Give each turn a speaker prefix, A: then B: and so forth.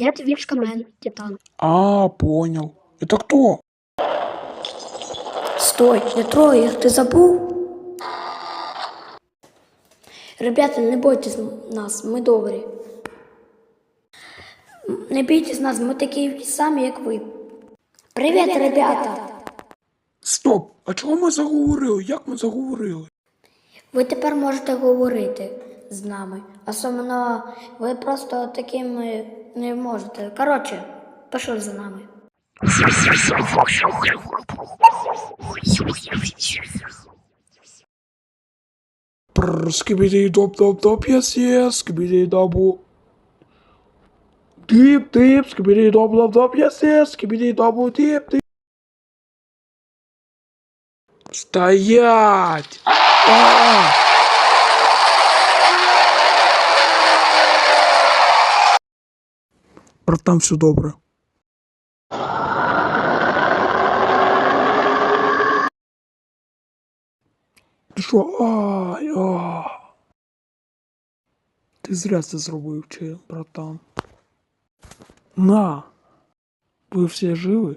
A: Я Твічкамен, Титан.
B: А, понял. Это кто?
C: Стой, не трогай їх, ти забув? Ребята, не бойтесь нас, ми добрі. Не бійтесь нас, ми такі самі, як ви. Привіт, ребята!
B: Стоп! А чого ми заговорили? Як ми заговорили?
C: Ви тепер можете говорити з нами. Особливо ви просто такими не можете. Коротше, пішли за нами.
B: Скибиди доп доп доп yes yes, скибиди добу. Дип дип, скибиди доп доп доп yes yes, скибиди добу дип дип. Стоять! А! Братан, все добре. Ти що? Ай, а. Ти зря це зробив, чи, братан. На. Ви всі живі?